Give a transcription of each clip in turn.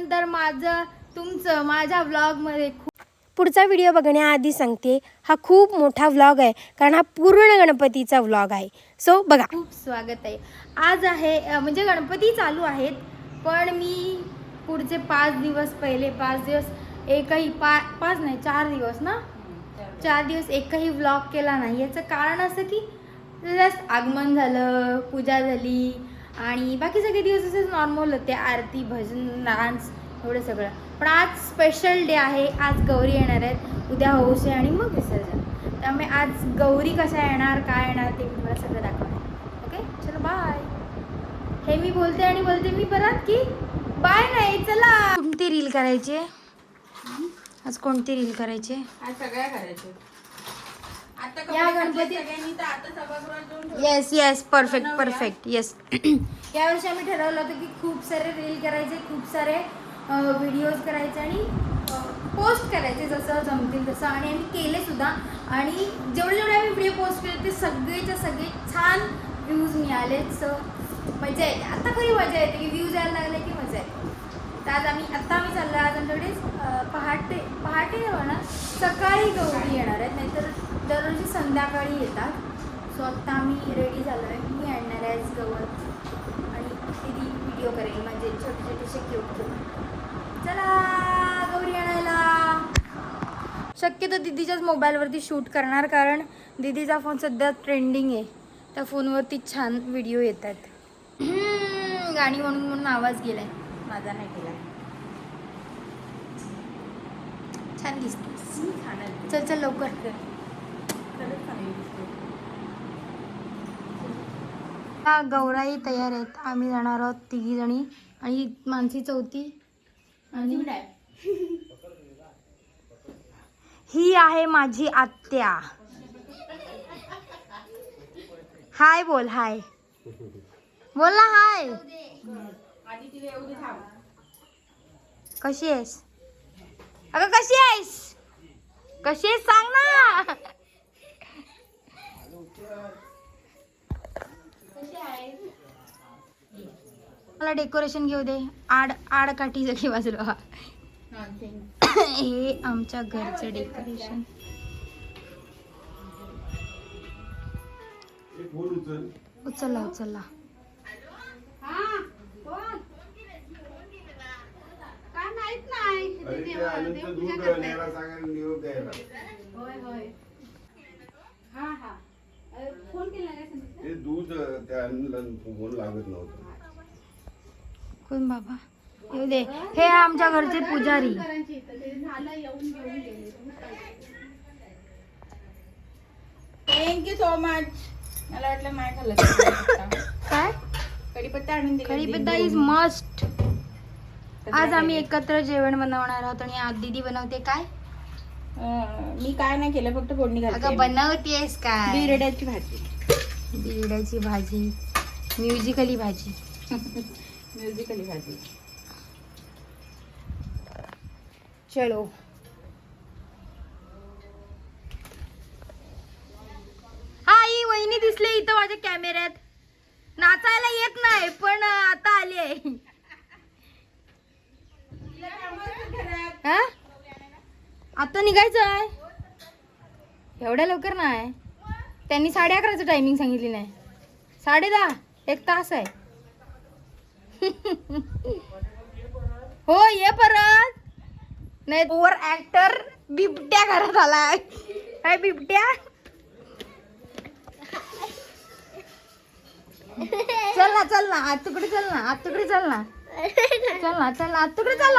त्यानंतर माझं तुमचं माझ्या व्लॉगमध्ये खूप पुढचा व्हिडिओ बघण्याआधी सांगते हा खूप मोठा व्लॉग आहे कारण हा पूर्ण गणपतीचा व्लॉग आहे. सो बघा. खूप स्वागत आहे. आज आहे म्हणजे गणपती चालू आहेत पण मी पुढचे पाच दिवस पहिले पाच दिवस एकही पा पाच नाही चार दिवस ना? चार दिवस एकही व्लॉग केला नाही. याचं कारण असं की जस्ट आगमन झालं पूजा झाली आणि बाकी सगळे दिवस असेच नॉर्मल होते. आरती भजन डान्स एवढं सगळं. पण आज स्पेशल डे आहे. आज गौरी येणार आहेत. उद्या हौस आहे आणि मग विसर्जन. त्यामुळे आज गौरी कशा येणार काय येणार ते मी तुम्हाला सगळं दाखवणार ओके चलो बाय हे मी बोलते आणि बोलते मी परत की बाय नाही चला. कोणती रील करायची? आहे? आज कोणती रील करायची? आहे? आज सगळ्या करायचे या Ganpati-. Yes yes perfect. Perfect yes यावर्षी आम्ही ठरवलं होतं की खूप सारे रील करायचे खूप सारे व्हिडिओज करायचे आणि पोस्ट करायचे जसं जमतील तसं. आणि आम्ही केले सुद्धा. आणि जेवढे जेवढे आम्ही व्हिडिओ पोस्ट केले ते सगळेच्या सगळे छान व्ह्यूज मिळाले. सो मजा येते. आता खरी मजा येते की व्ह्यूज यायला लागले की मजा येते. तर आज आम्ही आत्ता आम्ही चाललो आज आमच्याकडे पहाटे पहाटे म्हणा सकाळी गौरी येणार आहेत. नाहीतर दररोज संध्याकाळी येतात. सो आत्ता आम्ही रेडी झालो आहे मी आणणार आहे गवत आणि दीदी व्हिडिओ करेल म्हणजे छोटे छोटेसे क्यूट क्यूट चला गौरी आणायला. शक्यतो दीदीच्याच मोबाईलवरती शूट करणार कारण दीदीचा फोन सध्या ट्रेंडिंग आहे. त्या फोनवरती छान व्हिडिओ येतात आहेत. गाणी म्हणून म्हणून आवाज गेलाय. माझा नाही गेला. छान दिसतो चल चल लवकर कर. खरंच चांगली दिसते. गौराई तयार आहेत. आम्ही जाणार आहोत तिघी जणी. आणि मानसी चौथी. आणि. ही आहे माझी आत्या. हाय बोल हाय. बोल ना हाय. कशी आहेस? अगं कशी आहेस? कशी आहेस? सांग ना. मला डेकोरेशन घेऊ दे. आड आड काठी सगळी बाजूला हा. हे आमच्या घरचं डेकोरेशन उचलला उचलला. अरे ते अनंत दूध ते दूध फोन लागत नव्हतं. कोण बाबा? येऊ दे. हे आमच्या घरचे पुजारी. थँक्यू सो मच मला वाटलं नाही खाल्लं. काय? कढीपत्ता आणून दिला कढीपत्ता इज मस्ट आज आम्ही एकत्र जेवण बनवणार आहोत आणि आज दीदी बनवते काय? मी काय नाही केलं फक्त फोडणी अगं घालते बनवतेस काय? बिरड्याची भाजी. बिरड्याची भाजी. म्युझिकली भाजी. म्युझिकली भाजी. चलो. हा ही वहिनी दिसले इथं माझ्या कॅमेऱ्यात. नाचायला येत नाही पण आता आली आहे. हा? आता निघायचं आहे. एवढ्या लवकर नाही. त्यांनी साडे अकराचं टायमिंग सांगितली नाही. साडे दहा एक तास आहे. हो ये परत. नाही ओवर ऍक्टर बिबट्या घरात आलाय. काय बिबट्या. चल ना चल ना आत तुकडे चल ना आत तुकडे चल ना. चल ना चल ना. आत तुकडे चल.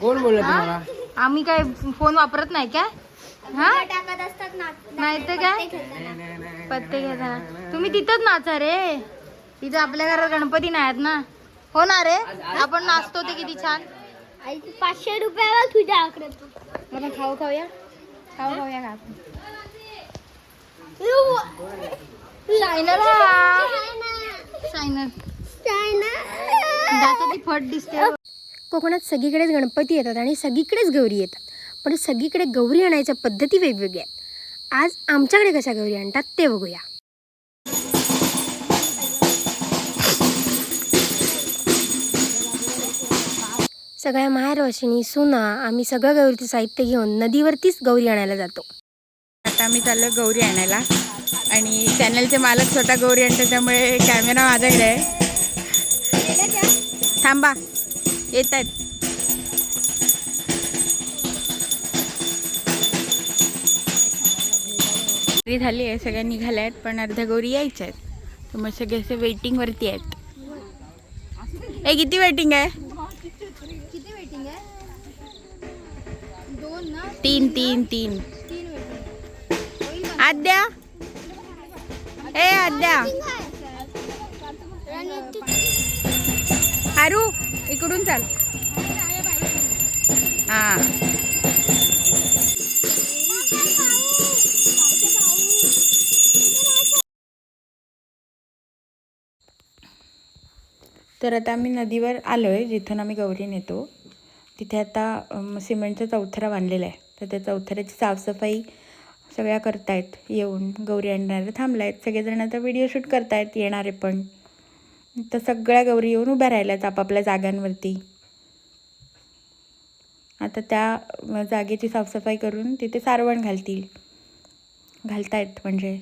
कोण बोलत हा? तुम्हाला? आम्ही काय फोन वापरत नाही काय? हा? टाकत असतात ना. नाही तर काय? पत्ते घेता तुम्ही तिथंच नाचा रे. तिथं आपल्या घरात गणपती नाही आहेत ना. हो ना रे? आपण नाचतो ते किती छान. पाचशे रुपयावर तुझ्या आकडे. आपण खाऊ खाऊया? खाऊ खाऊया का सायनर सायनर जातो ती फट दिसते. कोकणात सगळीकडेच गणपती येतात आणि सगळीकडेच गौरी येतात. पण सगळीकडे गौरी आणायच्या पद्धती वेगवेगळ्या आहेत. आज आमच्याकडे कशा गौरी आणतात ते बघूया. सगळ्या माहेरवाशिनी सुना आम्ही सगळं गौरीचं साहित्य घेऊन नदीवरतीच गौरी आणायला जातो. आता आम्ही चाललो गौरी आणायला. आणि चॅनलचे मालक स्वतः गौरी आणतात त्यामुळे कॅमेरा माझ्याकडे आहे. थांबा. येत आहेत झाली आहे सगळ्या निघाल्या आहेत पण अर्ध्या गौरी यायच्या आहेत. तर मग सगळे असे वेटिंगवरती आहेत. ए किती वेटिंग आहे? किती वेटिंग आहे तीन तीन तीन. आद्या? ए आद्या. आरू इकडून चाल. हा. तर आता आम्ही नदीवर आलो आहे जिथून आम्ही गौरी नेतो. तिथे आता सिमेंटचा चौथरा बांधलेला आहे. तर त्या चौथऱ्याची साफसफाई सगळ्या करतायत. येऊन गौरी आणणारे थांबलायत. आहेत सगळेजण आता व्हिडिओ शूट करतायत. येणारे पण. तर सगळ्या गौरी येऊन उभ्या राहिल्यात आपापल्या जागांवरती. आता त्या जागेची साफसफाई करून तिथे सारवण घालतील. घालतायत म्हणजे.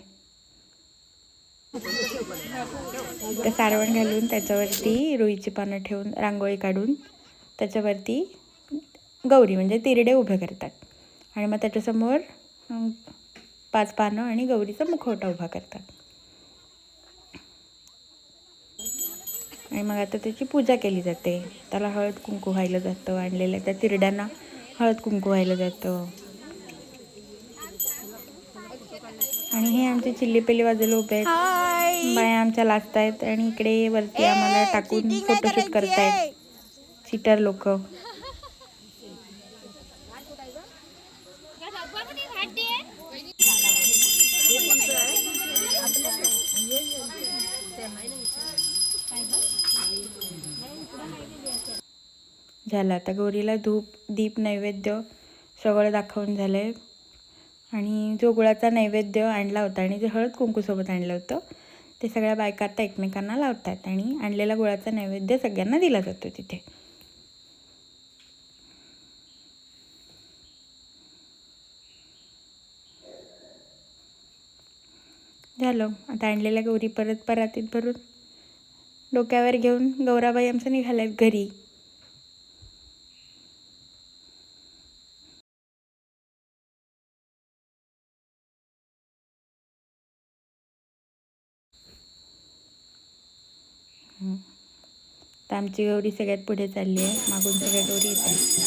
तर सारवण घालून त्याच्यावरती रुईची पानं ठेवून रांगोळी काढून त्याच्यावरती गौरी म्हणजे तिरडे उभे करतात. आणि मग त्याच्यासमोर पाच पानं आणि गौरीचा मुखवटा उभा करतात. आणि मग आता त्याची पूजा केली जाते. त्याला हळद कुंकू व्हायला जातं आणलेल्या त्या तिरड्यांना हळद कुंकू व्हायला जातं. आणि हे आमचे चिल्ली पेली बाजूला उभे आहेत बाया आमच्या लाजत आहेत आणि इकडे वरती आम्हाला टाकून फोटोशूट करतायत. चिटर लोक. झालं. आता गौरीला धूप दीप नैवेद्य सगळं दाखवून झालं आहे आणि जो गुळाचा नैवेद्य आणला होता आणि जे हळद कुंकूसोबत आणलं होतं ते सगळ्या बायका आता एकमेकांना लावतात आणि आणलेला गुळाचा नैवेद्य सगळ्यांना दिला जातो तिथे. झालं. आता आणलेल्या गौरी परत परातीत भरून डोक्यावर घेऊन गौराबाई आमचं निघाल्यात घरी. तर आमची गौरी सगळ्यात पुढे चालली आहे. मागून सगळ्या गौरी येत आहेत.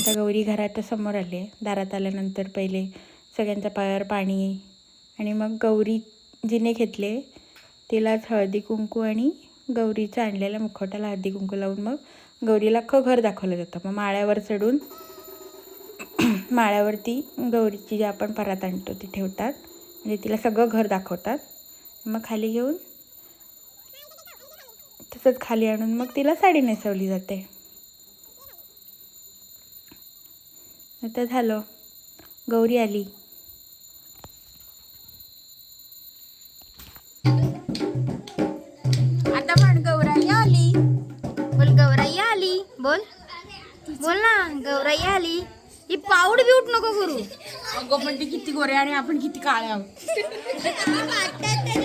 आता गौरी घराच्या समोर आली आहे. दारात आल्यानंतर पहिले सगळ्यांच्या पायावर पाणी आणि मग गौरी जिने घेतले तिलाच हळदी कुंकू आणि गौरीचं आणलेल्या मुखवट्याला हळदी कुंकू लावून मग गौरीला अख्खं घर दाखवलं जातं. मग माळ्यावर चढून माळ्यावरती गौरीची जी आपण परात आणतो ती ठेवतात. म्हणजे तिला सगळं घर दाखवतात. मग खाली घेऊन तसंच खाली आणून मग तिला साडी नेसवली जाते. आता झालं. गौरी आली. आता पण गौराई आली. बोल गौराई आली. बोल. बोल ना गौराई आली. ही पाऊड बिऊट नको करू. अगं पण ती किती गोरे आणि आपण किती काळे आहोत.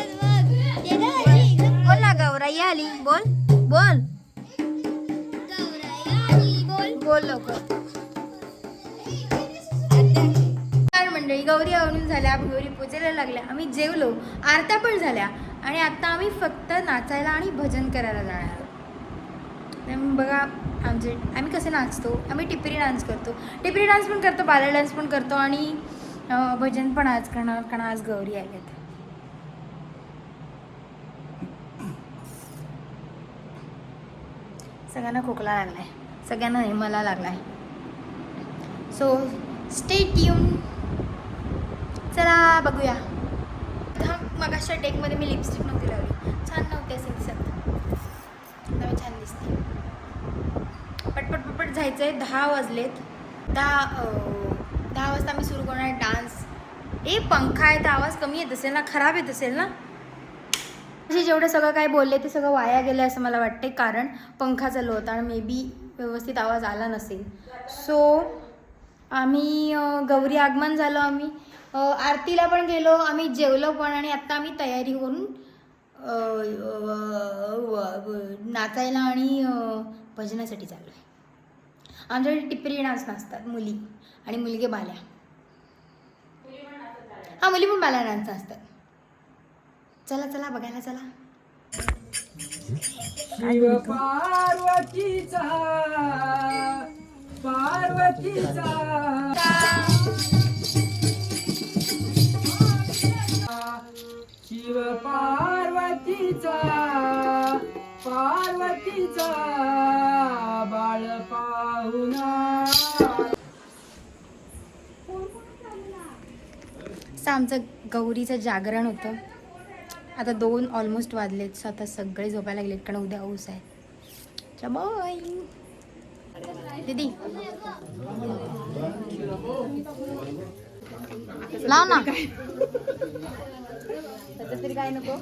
आली. बोल बोल. बोल लवकर. मंडळी गौरी आवडून झाल्या गौरी पूजेला लागल्या. आम्ही जेवलो आरत्या पण झाल्या. आणि आता आम्ही फक्त नाचायला आणि भजन करायला जाणार आहोत. बघा आमचे आम्ही कसे नाचतो? आम्ही टिपरी डान्स करतो. टिपरी डान्स पण करतो बाला डान्स पण करतो आणि भजन पण आज करणार कारण आज गौरी आल्यात सगळ्यांना खोकला लागलाय. सगळ्यांना नाही मला लागलाय. सो स्टे ट्यून चला बघूया. हा अशा डेकमध्ये मी लिपस्टिक नव्हती लावली. छान नव्हती असे दिसत आता छान दिसते. पटपट पटपट जायचं आहे दहा वाजलेत. दहा दहा वाजता आम्ही सुरू करणार डान्स. ए पंखा आहे तर आवाज कमी येत असेल ना? खराब येत असेल ना? असे जेवढं सगळं काय बोलले ते सगळं वाया गेलं असं मला वाटते कारण पंखा चालू होता आणि मे बी व्यवस्थित आवाज आला नसेल. सो आम्ही गौरी आगमन झालो आम्ही. आरतीला पण गेलो आम्ही जेवलो पण आणि आत्ता आम्ही तयारी करून नाचायला आणि भजनासाठी चाललो आहे आमच्याकडे टिपरी डान्स नाचतात मुली आणि मुलगे बाल्या. हा मुली पण बाल्या डान्स नाचतात. चला चला बघायला चला. शिव पार्वतीचा पार्वतीचा. शिव पार्वतीचा पार्वतीचा बाळ पाहुणा असं आमचं गौरीचं जागरण होतं. आता दोन ऑलमोस्ट वाजलेत. सो आता सगळे झोपायला लागलेत. कारण उद्या ऊस आहे. बाय दीदी. लाव ना. तरी काय नको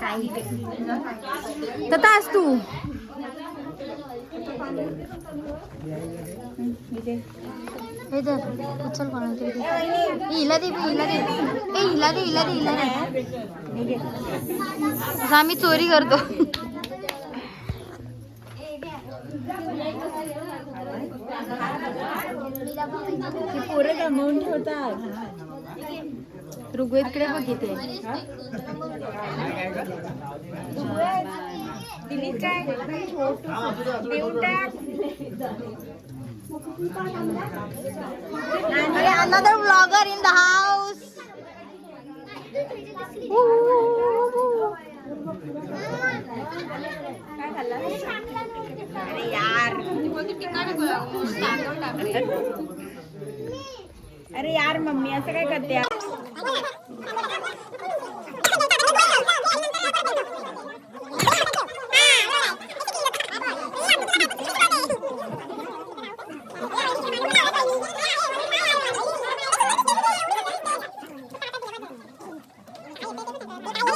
काही तथा आज तू. उचल कोणा तरी दे. ए, हिला दे हिला दे ए हिला दे हिला दे हिला दे आम्ही चोरी करतो ऋग्वेदकडे बघ किती आहे. अरे another vlogger in the house. अरे यार मम्मी असं काय करते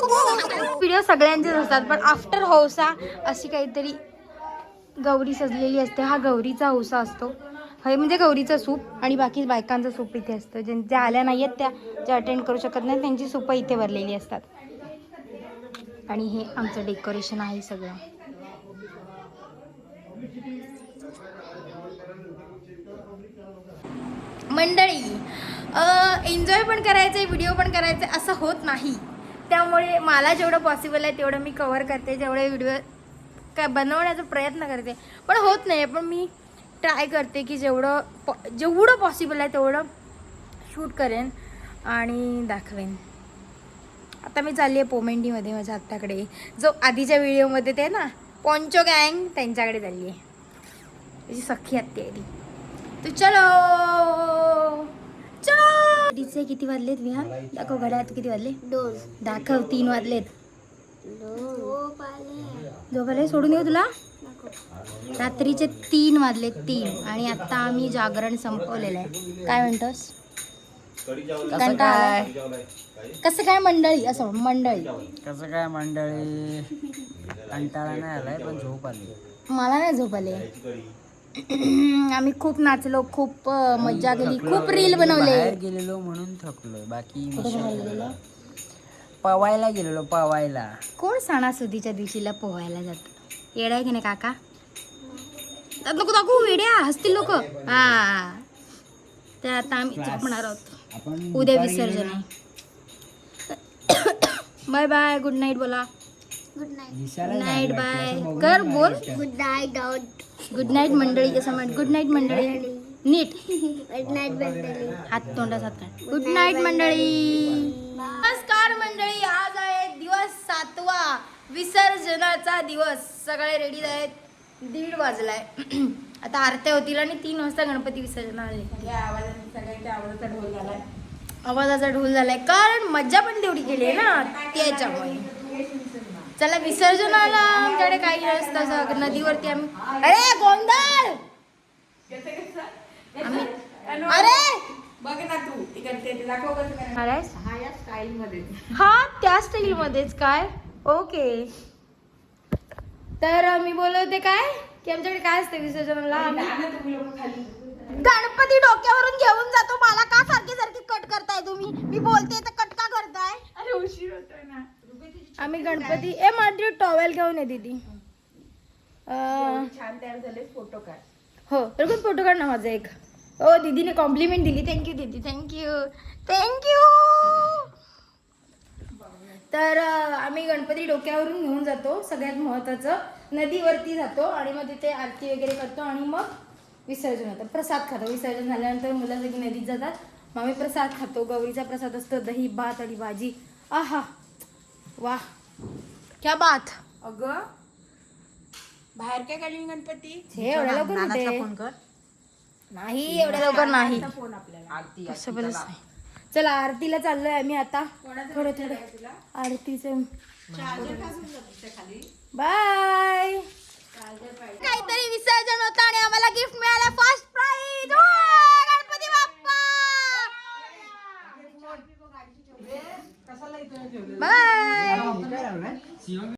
व्हिडिओ सगळ्यांचेच असतात पण आफ्टर हौसा अशी काहीतरी गौरी सजलेली असते. हा गौरीचा हौसा असतो. हे म्हणजे गौरीचं सूप आणि बाकी बायकांचं सूप इथे असतं. ज्या ज्या आल्या नाही आहेत त्या ज्या अटेंड करू शकत नाही त्यांची सूपं इथे भरलेली असतात. आणि हे आमचं डेकोरेशन आहे सगळं. मंडळी एन्जॉय पण करायचं आहे व्हिडिओ पण करायचे असं होत नाही. त्यामुळे मला जेवढं पॉसिबल आहे तेवढं मी कव्हर करते. जेवढे व्हिडिओ काय बनवण्याचा प्रयत्न करते. पण होत नाही पण मी ट्राय करते की जेवढं पॉ जेवढं पॉसिबल आहे तेवढं शूट करेन आणि दाखवेन. आता मी चालली आहे पोमेंडीमध्ये माझ्या आत्याकडे. जो आधीच्या व्हिडिओमध्ये ते ना पॉन्चो गँग त्यांच्याकडे चालली आहे. त्याची सख्खी आत्ती आहे ती. तो चलो! चलो! किती वाजलेत विहार दाखव घड्याळात किती वाजले? दोन. दाखव तीन वाजलेत. झोपाले सोडून येऊ तुला? रात्रीचे तीन वाजले तीन. आणि आता आम्ही जागरण संपवलेलं आहे. काय म्हणतोस? आलाय? कसं काय मंडळी? असं मंडळी. कसं काय मंडळी? कंटाळा नाही आलाय पण झोप आली. मला नाही झोप आले. आम्ही खूप नाचलो खूप मज्जा केली खूप रील बनवले. गेलेलो म्हणून थकलोय. बाकी? पवायला गेलेलो पवायला. कोण सणासुदीच्या दिवशीला पोहायला जात? येडा आहे की नाही काका? त्यात नको दाखवू वेड्या हसतील लोक. हा. तर आता आम्ही झोपणार आहोत. उद्या विसर्जन आहे. बाय बाय गुड नाईट बोला. दिसायला नाईट बाय कर बोल. गुड नाईट गुड नाईट मंडळी असं म्हण गुड नाईट मंडळी. नीट. गुड नाईट हात तोंडात हात काढ. गुड नाईट मंडळी. नमस्कार मंडळी. आज आहे दिवस सातवा विसर्जनाचा दिवस. सगळे रेडी आहेत? दीड वाजलाय. आता आरत्या होतील आणि तीन वाजता गणपती विसर्जन आले आवाजाचा ढोल झालाय. कारण मज्जा पण तेवढी केली आहे ना. त्याच्यामुळे चला विसर्जनाला आमच्याकडे काही नसतं असं नदीवरती आम्ही अरे गोंधळ! आम्ही अरे! बघ ना तू. हा त्या स्टाईल मध्येच. काय? ओके. तर मी बोलत होते काय? की आमच्याकडे काय असते विसर्जनाला गणपती डोक्यावरून घेऊन जातो. मला का सारखी सारखी कट करताय तुम्ही? मी बोलते तर कट का करताय? अरे उशीर होतोय ना. आम्ही गणपती ए माझी टॉवेल घेऊन ये दीदी. अं, छान तयार झाले फोटो काढ. हो फोटो काढ ना माझा एक. हो दीदीने कॉम्प्लिमेंट दिली. थँक्यू दीदी. थँक्यू थँक्यू तर आम्ही गणपती डोक्यावरून घेऊन जातो सगळ्यात महत्त्वाचं नदीवरती जातो आणि मग तिथे आरती वगैरे करतो आणि मग विसर्जन होतं. प्रसाद खातो. विसर्जन झाल्यानंतर मुलं सगळी नदीत जातात. मग आम्ही प्रसाद खातो. गौरीचा प्रसाद असतो. दही भात आणि भाजी. आहा! वा क्या बात! अगं बाहेर काय काढली गणपती? हे एवढ्या लवकर कुठे? नाही एवढ्या लवकर नाही. फोन आपल्याला. चला. आरतीला चाललोय आम्ही आता. थोडं थोडं. आरतीचं. बाय. काहीतरी विसर्जन होतं आणि आम्हाला गिफ्ट मिळालं first prize Ganpati Bappa. Bye.